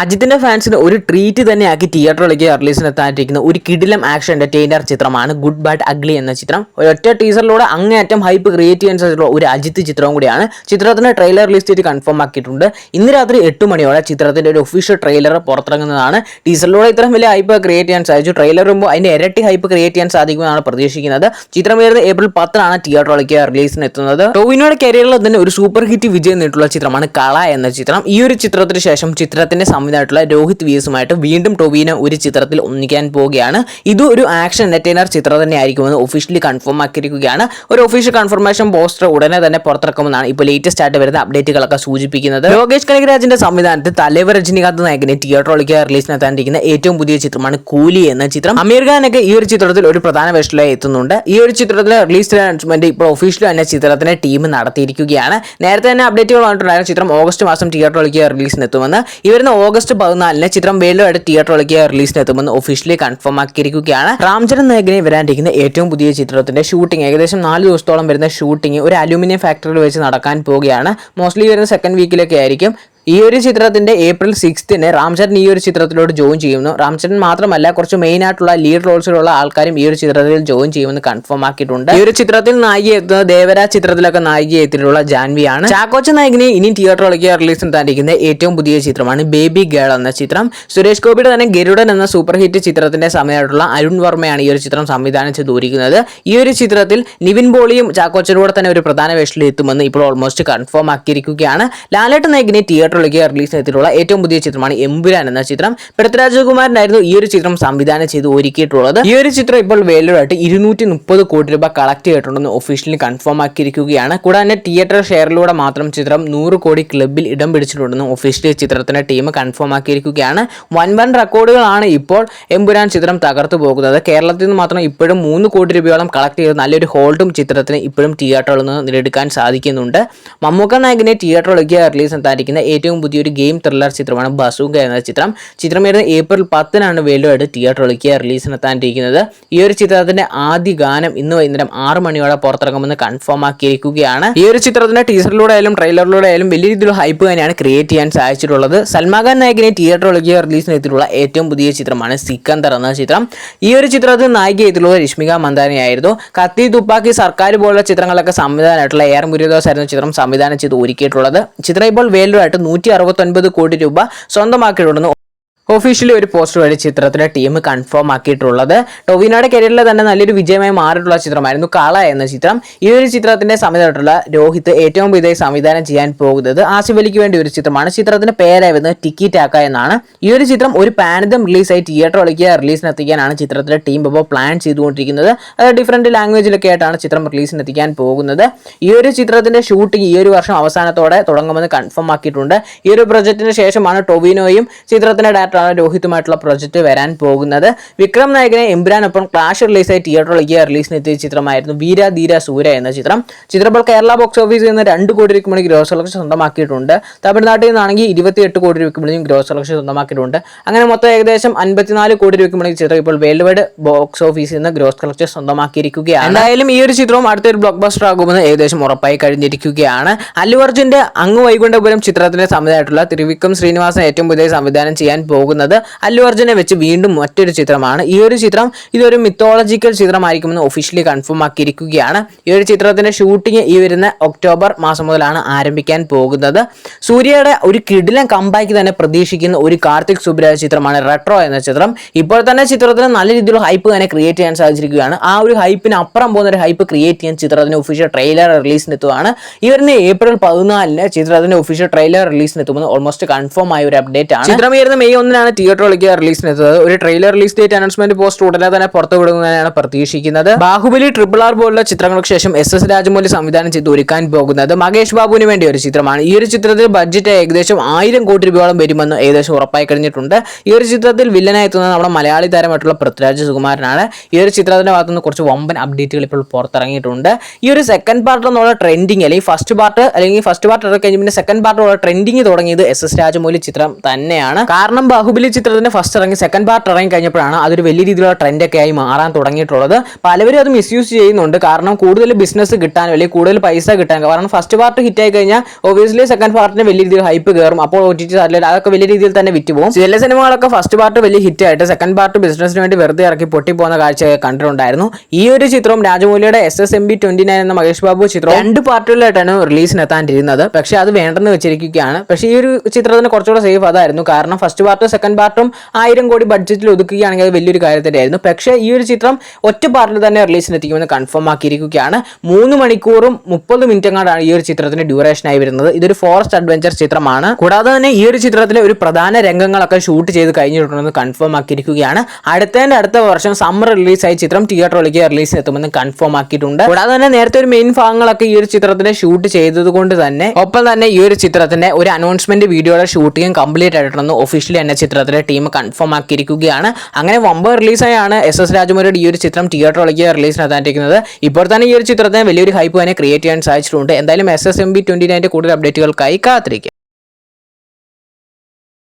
അജിത്തിന്റെ ഫാൻസിന് ഒരു ട്രീറ്റ് തന്നെയാക്കി തിയേറ്ററിലേക്ക് റിലീസിന് എത്താനിരിക്കുന്ന ഒരു കിടിലം ആക്ഷൻ എന്റർടൈനർ ചിത്രമാണ് ഗുഡ് ബാഡ് അഗ്ലി എന്ന ചിത്രം. ഒരൊറ്റ ടീസറിലൂടെ അങ്ങേയറ്റം ഹൈപ്പ് ക്രിയേറ്റ് ചെയ്യാൻ സാധിച്ചിട്ടുള്ള ഒരു അജിത്ത് ചിത്രവും കൂടിയാണ്. ചിത്രത്തിന്റെ ട്രെയിലർ റിലീസ് ഡേറ്റ് കൺഫേം ആക്കിയിട്ടുണ്ട്. ഇന്ന് രാത്രി എട്ട് മണിയോടെ ചിത്രത്തിന്റെ ഒരു ഒഫീഷ്യൽ ട്രെയിലർ പുറത്തിറങ്ങുന്നതാണ്. ടീസറിലൂടെ ഇത്രയും വലിയ ഹൈപ്പ് ക്രിയേറ്റ് ചെയ്യാൻ സാധിച്ചു. ട്രെയിലർ വരുമ്പോൾ അതിന്റെ ഇരട്ടി ഹൈപ്പ് ക്രിയേറ്റ് ചെയ്യാൻ സാധിക്കുമെന്നാണ് പ്രതീക്ഷിക്കുന്നത്. ചിത്രം വരുന്നത് ഏപ്രിൽ പത്തിനാണ് തിയേറ്ററിലേക്ക് റിലീസിന് എത്തുന്നത്. ടോവിനോയുടെ കരിയറിൽ തന്നെ ഒരു സൂപ്പർ ഹിറ്റ് വിജയം നേട്ടുള്ള ചിത്രമാണ് കള എന്ന ചിത്രം. ഈ ഒരു ചിത്രത്തിന് ശേഷം ചിത്രത്തിന്റെ സംവിധാനമായിട്ടുള്ള രോഹിത് വിയസുമായിട്ട് വീണ്ടും ടൊവിനെ ഒരു ചിത്രത്തിൽ ഒന്നിക്കാൻ പോവുകയാണ്. ഇത് ഒരു ആക്ഷൻ എന്റർടൈനർ ചിത്രം തന്നെ ആയിരിക്കുമെന്ന് ഒഫീഷ്യലി കൺഫേം ആക്കിയിരിക്കുകയാണ്. ഒരു ഒഫീഷ്യൽ കൺഫർമേഷൻ പോസ്റ്റർ ഉടനെ തന്നെ പുറത്തിറക്കുമെന്നാണ് ഇപ്പോൾ ലേറ്റസ്റ്റ് ആയിട്ട് വരുന്ന അപ്ഡേറ്റുകളൊക്കെ സൂചിപ്പിക്കുന്നത്. ലോകേഷ് കനകരാജിന്റെ സംവിധാനത്തിൽ തലൈവർ രജനികാന്ത് നായകനെ തിയേറ്ററിലേക്ക് റിലീസിനെത്താനിരിക്കുന്ന ഏറ്റവും പുതിയ ചിത്രമാണ് കൂലി എന്ന ചിത്രം. അമീർ ഖാനൊക്കെ ഈ ഒരു ചിത്രത്തിൽ ഒരു പ്രധാന വേഷത്തിലായി എത്തുന്നുണ്ട്. ഈ ഒരു ചിത്രത്തിലെ റിലീസ് അനൗൺസ്മെന്റ് ഇപ്പോൾ ഒഫീഷ്യലി തന്നെ ചിത്രത്തിന്റെ ടീം നടത്തിയിരിക്കുകയാണ്. നേരത്തെ തന്നെ അപ്ഡേറ്റുകൾ വന്നിട്ടുണ്ടായിരുന്ന ചിത്രം ഓഗസ്റ്റ് മാസം തിയേറ്ററിലേക്ക് റിലീസിനെത്തുമെന്ന് ഇവരുന്ന് ഓഗസ്റ്റ് പതിനാലിന് ചിത്രം വേൾഡുമായിട്ട് തിയേറ്ററിലേക്ക് റിലീസിന് എത്തുമെന്ന് ഒഫീഷ്യലി കൺഫേം ആക്കിയിരിക്കുകയാണ്. രാംചരൻ നായകനെ വരാനിരിക്കുന്ന ഏറ്റവും പുതിയ ചിത്രത്തിന്റെ ഷൂട്ടിംഗ് ഏകദേശം നാല് ദിവസത്തോളം വരുന്ന ഷൂട്ടിംഗ് ഒരു അലൂമിനിയം ഫാക്ടറിയിൽ വെച്ച് നടക്കാൻ പോവുകയാണ്. മോസ്റ്റ്ലി വരുന്ന സെക്കൻഡ് വീക്കിലൊക്കെ ആയിരിക്കും. ഈ ഒരു ചിത്രത്തിന്റെ ഏപ്രിൽ സിക്സ്തിന് രാംചരൻ ഈ ഒരു ചിത്രത്തിലോട് ജോയിൻ ചെയ്യുന്നു. രാംചരൻ മാത്രമല്ല കുറച്ച് മെയിൻ ആയിട്ടുള്ള ലീഡ് റോൾസിലുള്ള ആൾക്കാരും ഈ ഒരു ചിത്രത്തിൽ ജോയിൻ ചെയ്യുമെന്ന് കൺഫേം ആക്കിയിട്ടുണ്ട്. ഈ ഒരു ചിത്രത്തിൽ നായിക എത്തുന്നത് ദേവരാജ് ചിത്രത്തിലൊക്കെ നായിക എത്തിയിട്ടുള്ള ജാൻവിയാണ്. ചാക്കോച്ച നായകനെ ഇനി തിയേറ്ററിലേക്ക് റിലീസ് നടത്താനിരിക്കുന്ന ഏറ്റവും പുതിയ ചിത്രമാണ് ബേബി ഗേൾ എന്ന ചിത്രം. സുരേഷ് ഗോപിയുടെ തന്നെ ഗരുഡൻ എന്ന സൂപ്പർ ഹിറ്റ് ചിത്രത്തിന്റെ സമയമായിട്ടുള്ള അരുൺ വർമ്മയാണ് ഈ ഒരു ചിത്രം സംവിധാനം ചെയ്തിരിക്കുന്നത് ഈ ഒരു ചിത്രത്തിൽ നിവിൻ പോളിയും ചാക്കോച്ചനോടെ തന്നെ ഒരു പ്രധാന വേഷത്തിൽ എത്തുമെന്ന് ഇപ്പോൾ ഓൾമോസ്റ്റ് കൺഫേം ആക്കിയിരിക്കുകയാണ്. ലാലേട്ടൻ നായകനെ തിയേറ്ററിലേക്ക് റിലീസ് ചെയ്തിട്ടുള്ള ഏറ്റവും പുതിയ ചിത്രമാണ് എമ്പുരാൻ എന്ന ചിത്രം. പൃഥ്വിരാജകുമാരനായിരുന്നു ഈ ഒരു ചിത്രം സംവിധാനം ചെയ്ത് ഒരുക്കിയിട്ടുള്ളത്. ഈ ഒരു ചിത്രം ഇപ്പോൾ വേൾഡായിട്ട് ഇരുന്നൂറ്റി മുപ്പത് കോടി രൂപ കളക്ട് ചെയ്തിട്ടുണ്ടെന്ന് ഒഫീഷ്യലി കൺഫേം ആക്കിയിരിക്കുകയാണ്. കൂടാതെ തിയേറ്റർ ഷെയറിലൂടെ മാത്രം ചിത്രം നൂറ് കോടി ക്ലബിൽ ഇടം പിടിച്ചിട്ടുണ്ടെന്ന് ഒഫീഷ്യലി ചിത്രത്തിന്റെ ടീം കൺഫേം ആക്കിയിരിക്കുകയാണ്. വൻ വൺ റെക്കോർഡുകളാണ് ഇപ്പോൾ എമ്പുരാൻ ചിത്രം തകർത്തു പോകുന്നത്. കേരളത്തിൽ നിന്ന് മാത്രം ഇപ്പോഴും മൂന്ന് കോടി രൂപയോളം കളക്ട് ചെയ്ത് നല്ലൊരു ഹോൾഡും ചിത്രത്തിന് ഇപ്പോഴും തിയേറ്ററിൽ നിന്ന് നേടിയെടുക്കാൻ സാധിക്കുന്നുണ്ട്. മമ്മൂക്ക നായകനെ തിയേറ്ററിലേക്ക് റിലീസ് എത്താതിരിക്കുന്ന ഏറ്റവും പുതിയൊരു ഗെയിം ത്രില്ലർ ചിത്രമാണ് ബസൂങ്ക എന്ന ചിത്രം. ചിത്രം വരുന്ന ഏപ്രിൽ പത്തിനാണ് വേൾഡുമായിട്ട് തിയേറ്ററിലേക്ക് റിലീസിനെത്താനിരിക്കുന്നത് ഈ ഒരു ചിത്രത്തിന്റെ ആദ്യ ഗാനം ഇന്ന് വൈകുന്നേരം ആറ് മണിയോടെ പുറത്തിറങ്ങുമെന്ന് കൺഫേം ആക്കിയിരിക്കുകയാണ്. ഈ ഒരു ചിത്രത്തിന്റെ ടീസറിലൂടെ ആയാലും ട്രെയിലറിലൂടെ ആയാലും വലിയ രീതിയിലുള്ള ഹൈപ്പ് തന്നെയാണ് ക്രിയേറ്റ് ചെയ്യാൻ സാധിച്ചിട്ടുള്ളത്. സൽമാൻ ഖാൻ നായകനെ തിയേറ്ററിലേക്ക് റിലീസിനെത്തിയിട്ടുള്ള ഏറ്റവും പുതിയ ചിത്രമാണ് സിക്കന്ദർ എന്ന ചിത്രം. ഈ ഒരു ചിത്രത്തിൽ നായിക എത്തിയിട്ടുള്ളത് രശ്മിക മന്ദാനയായിരുന്നു കത്തി തുപ്പാക്കി സർക്കാർ പോലുള്ള ചിത്രങ്ങളൊക്കെ സംവിധാനമായിട്ടുള്ള ഏറെ മുരുദോസ് ആയിരുന്നു ചിത്രം സംവിധാനം ചെയ്ത് ഒരുക്കിയിട്ടുള്ളത്. ചിത്രം ഇപ്പോൾ വേൾഡ് നൂറ്റി അറുപത്തൊൻപത് കോടി രൂപ സ്വന്തമാക്കിയിട്ടുണ്ടെന്ന് ഒഫീഷ്യലി ഒരു പോസ്റ്റർ വഴി ചിത്രത്തിന്റെ ടീം കൺഫേം ആക്കിയിട്ടുള്ളത്. ടൊവിനോയുടെ കരിയറിൽ തന്നെ നല്ലൊരു വിജയമായി മാറിയിട്ടുള്ള ചിത്രമായിരുന്നു കാള എന്ന ചിത്രം. ഈ ഒരു ചിത്രത്തിന്റെ സംവിധാനമായിട്ടുള്ള രോഹിത് ഏറ്റവും പുതിയ സംവിധാനം ചെയ്യാൻ പോകുന്നത് ആസിഫലിക്ക് വേണ്ടി ഒരു ചിത്രമാണ്. ചിത്രത്തിന്റെ പേരായിരുന്നു ടിക്കി ടാക്ക എന്നാണ്. ഈ ഒരു ചിത്രം ഒരു പാനിതം റിലീസായി തിയേറ്ററിലേക്ക് റിലീസിന് എത്തിക്കാനാണ് ചിത്രത്തിന്റെ ടീം ഇപ്പോൾ പ്ലാൻ ചെയ്തുകൊണ്ടിരിക്കുന്നത്. അത് ഡിഫറെന്റ് ലാംഗ്വേജിലൊക്കെ ആയിട്ടാണ് ചിത്രം റിലീസിന് എത്തിക്കാൻ പോകുന്നത്. ഈ ഒരു ചിത്രത്തിന്റെ ഷൂട്ടിംഗ് ഈ ഒരു വർഷം അവസാനത്തോടെ തുടങ്ങുമെന്ന് കൺഫേം ആക്കിയിട്ടുണ്ട്. ഈ ഒരു പ്രൊജക്ടിന് ശേഷമാണ് ടൊവിനോയും ചിത്രത്തിന്റെ ഡയറക്ടറാണ് രോഹിത്തുമായിട്ടുള്ള പ്രൊജക്ട് വരാൻ പോകുന്നത്. വിക്രം നായകനെ എംബ്രാനൊപ്പം ക്ലാഷ് റിലീസായി തിയേറ്ററിലേക്ക് റിലീസിന് എത്തിയ ചിത്രമായിരുന്നു വീര ധീര സൂര്യ എന്ന ചിത്രം. ചിത്രം ഇപ്പോൾ കേരള ബോക്സ് ഓഫീസിൽ നിന്ന് രണ്ട് കോടി രൂപയ്ക്ക് ഗ്രോസ് കളക്ഷൻ സ്വന്തമാക്കിയിട്ടുണ്ട്. തമിഴ്നാട്ടിൽ നിന്നാണെങ്കിൽ ഇരുപത്തിയെട്ട് കോടി രൂപയ്ക്ക് ഗ്രോസ് കളക്ഷൻ സ്വന്തമാക്കിയിട്ടുണ്ട്. അങ്ങനെ മൊത്തം ഏകദേശം അൻപത്തിനാല് കോടി രൂപയ്ക്ക് മണി ചിത്രം ഇപ്പോൾ വേൾഡ് വൈഡ് ബോക്സ് ഓഫീസിൽ നിന്ന് ഗ്രോസ് കളക്ഷൻ സ്വന്തമാക്കിയിരിക്കുകയാണ്. എന്തായാലും ഈ ഒരു ചിത്രവും അടുത്തൊരു ബ്ലോക്ക് ബസ്റ്റർ ആകുമെന്ന് ഏകദേശം ഉറപ്പായി കഴിഞ്ഞിരിക്കുകയാണ്. അല്ലു അർജുന്റെ അങ്ങ് വൈകുണ്ഠപുരം ചിത്രത്തിന്റെ സംവിധാനമായിട്ടുള്ള തിരുവിക്രം ശ്രീനിവാസൻ ഏറ്റവും പുതിയ സംവിധാനം ചെയ്യാൻ പോകുന്നത്. അല്ലു അർജുനെ വെച്ച് വീണ്ടും മറ്റൊരു ചിത്രമാണ്. ഈ ഒരു ചിത്രം ഇതൊരു മിത്തോളജിക്കൽ ചിത്രമായിരിക്കുമെന്ന് ഒഫീഷ്യലി കൺഫേം ആക്കിയിരിക്കുകയാണ്. ഈ ഒരു ചിത്രത്തിന്റെ ഷൂട്ടിംഗ് ഈ വരുന്ന ഒക്ടോബർ മാസം മുതലാണ് ആരംഭിക്കാൻ പോകുന്നത്. സൂര്യയുടെ ഒരു കിടിലൻ കമ്പാക്ക് തന്നെ പ്രതീക്ഷിക്കുന്ന ഒരു കാർത്തിക് സുബ്രാജ് ചിത്രമാണ് റെട്രോ എന്ന ചിത്രം. ഇപ്പോൾ തന്നെ ചിത്രത്തിന് നല്ല രീതിയിലുള്ള ഹൈപ്പ് തന്നെ ക്രിയേറ്റ് ചെയ്യാൻ സാധിച്ചിരിക്കുകയാണ്. ആ ഒരു ഹൈപ്പിന് അപ്പുറം പോകുന്ന ഒരു ഹൈപ്പ് ക്രിയേറ്റ് ചെയ്യാൻ ചിത്രത്തിന്റെ ഒഫീഷ്യൽ ട്രെയിലർ റിലീസിന് എത്തുകയാണ് ഈ വരുന്ന ഏപ്രിൽ പതിനാലിന് ചിത്രത്തിന്റെ ഒഫീഷ്യൽ ട്രെയിലർ റിലീസിന് എത്തുമെന്ന് ഓൾമോസ്റ്റ് കൺഫേം ആയ ഒരു അപ്ഡേറ്റ് ആണ്. ചിത്രം വരുന്ന മെയ് ഒന്നിനാണ് തിയേറ്ററിലേക്ക് റിലീസിന് എത്തുന്നത് ഒരു trailer release date announcement post ഉടനെ തന്നെ പുറത്തു വിടുന്നതിനാണ് പ്രതീക്ഷിക്കുന്നത്. ബാഹുബലി ട്രിപ്പിൾ ആർ പോലുള്ള ചിത്രങ്ങൾക്ക് ശേഷം എസ് എസ് രാജമൗലി സംവിധാനം ചെയ്ത് ഒരുക്കാൻ പോകുന്നത് മകേഷ് ബാബുവിന് വേണ്ടി ഒരു ചിത്രമാണ്. ഈ ഒരു ചിത്രത്തിൽ ബഡ്ജറ്റ് ഏകദേശം ആയിരം കോടി രൂപയോളം വരുമെന്ന് ഏകദേശം ഉറപ്പായി കഴിഞ്ഞിട്ടുണ്ട്. ഈ ഒരു ചിത്രത്തിൽ വില്ലനായി എത്തുന്നത് നമ്മുടെ മലയാളി താരമായിട്ടുള്ള പൃഥ്വിരാജ് സുകുമാരനാണ്. ഈ ഒരു ചിത്രത്തിന്റെ ഭാഗത്തു നിന്ന് കുറച്ച് വമ്പൻ അപ്ഡേറ്റുകൾ ഇപ്പോൾ പുറത്തിറങ്ങിയിട്ടുണ്ട്. ഈ ഒരു സെക്കൻഡ് പാർട്ട് എന്നുള്ള ട്രെൻഡിങ് അല്ലെങ്കിൽ ഫസ്റ്റ് പാർട്ട് അല്ലെങ്കിൽ ഫസ്റ്റ് പാർട്ട് ഇറക്കി പിന്നെ സെക്കൻഡ് പാർട്ടുള്ള ട്രെൻഡിങ് തുടങ്ങിയത് എസ് എസ് രാജമൗലി ചിത്രം തന്നെയാണ്. കാരണം ബാഹുബലി ചിത്രത്തിന്റെ ഫസ്റ്റ് ഇറങ്ങി സെക്കൻഡ് പാർട്ട് ഇറങ്ങി കഴിഞ്ഞപ്പോഴാണ് അതൊരു വലിയ രീതിയിലുള്ള ട്രെൻഡൊക്കെ ആയി മാറാൻ തുടങ്ങിയിട്ടുള്ളത്. പലവരും അത് മിസ്യൂസ് ചെയ്യുന്നുണ്ട്. കാരണം കൂടുതൽ ബിസിനസ് കിട്ടാൻ അല്ലെങ്കിൽ കൂടുതൽ പൈസ കിട്ടാൻ. കാരണം ഫസ്റ്റ് പാർട്ട് ഹിറ്റ് ആയി കഴിഞ്ഞാൽ ഒബിയസ്ലി സെക്കൻഡ് പാർട്ടിന് വലിയ രീതിയിൽ ഹൈപ്പ് കയറും. അപ്പോൾ ഒ ടി ടി അതൊക്കെ വലിയ രീതിയിൽ തന്നെ വിറ്റ് പോകും. ചില സിനിമകളൊക്കെ ഫസ്റ്റ് പാർട്ട് വലിയ ഹിറ്റ് ആയിട്ട് സെക്കൻഡ് പാർട്ട് ബിസിനസിന് വേണ്ടി വെറുതെ ഇറക്കി പൊട്ടിപ്പോകുന്ന കാഴ്ചയൊക്കെ കണ്ടിട്ടുണ്ടായിരുന്നു. ഈ ഒരു ചിത്രം രാജമൗലിയുടെ S S M B twenty nine എന്ന മഹേഷ് ബാബു ചിത്രം രണ്ട് പാർട്ടുകളിലായിട്ടാണ് റിലീസിനെത്താണ്ടിരുന്നത് പക്ഷേ അത് വേണ്ടെന്ന് വെച്ചിരിക്കുകയാണ്. പക്ഷേ ഈ ഒരു ചിത്രത്തിന് കുറച്ചുകൂടെ സേഫ് അതായിരുന്നു. കാരണം ഫസ്റ്റ് പാർട്ടും സെക്കൻഡ് പാർട്ടും ആയിരം കോടി ബഡ്ജറ്റിൽ ഒതുക്കുകയാണെങ്കിൽ അത് വലിയൊരു കാര്യം തന്നെയായിരുന്നു. പക്ഷേ ഈ ഒരു ചിത്രം ഒറ്റ പാർട്ടിൽ തന്നെ റിലീസിന് എത്തിക്കുമെന്ന് കൺഫേം ആക്കിയിരിക്കുകയാണ്. മൂന്ന് മണിക്കൂറും മുപ്പത് മിനിറ്റ് എങ്ങാണ്ടാണ് ഈ ഒരു ചിത്രത്തിന്റെ ഡ്യൂറേഷൻ ആയി വരുന്നത്. ഇതൊരു ഫോറസ്റ്റ് അഡ്വഞ്ചർ ചിത്രമാണ്. കൂടാതെ തന്നെ ഈ ഒരു ചിത്രത്തിലെ ഒരു പ്രധാന രംഗങ്ങളൊക്കെ ഷൂട്ട് ചെയ്ത് കഴിഞ്ഞിട്ടുണ്ടെന്ന് കൺഫേം ആക്കിയിരിക്കുകയാണ്. അടുത്തതിന്റെ അടുത്ത വർഷം സമ്മർ റിലീസായി ചിത്രം തിയേറ്ററിലേക്ക് റിലീസ് എത്തുമെന്ന് കൺഫേം ആക്കിയിട്ടുണ്ട്. കൂടാതെ തന്നെ നേരത്തെ ഒരു മെയിൻ ഭാഗങ്ങളൊക്കെ ഈ ഒരു ചിത്രത്തിന്റെ ഷൂട്ട് ചെയ്തതുകൊണ്ട് തന്നെ ഒപ്പം തന്നെ ഈ ഒരു ചിത്രത്തിന്റെ ഒരു അനൗൺസ്മെന്റ് വീഡിയോയുടെ ഷൂട്ടിംഗ് കംപ്ലീറ്റ് ആയിട്ടുണ്ടെന്ന് ഒഫീഷ്യലി എന്നെ ചിത്രത്തിലെ ടീം കൺഫേം ആക്കിയിരിക്കുകയാണ്. അങ്ങനെ വമ്പ റിലീസായാണ് എസ് എസ് രാജമൗലിയുടെ ഈ ഒരു ചിത്രം തിയേറ്ററിലേക്ക് റിലീസിനെത്താനിരിക്കുന്നത് ഇപ്പോൾ തന്നെ ഈ ഒരു ചിത്രത്തിന് വലിയൊരു ഹൈപ്പ് തന്നെ ക്രിയേറ്റ് ചെയ്യാൻ സാധിച്ചിട്ടുണ്ട്. എന്തായാലും S S M B twenty നയന്റെ കൂടുതൽ അപ്ഡേറ്റുകൾക്കായി കാത്തിരിക്കുക.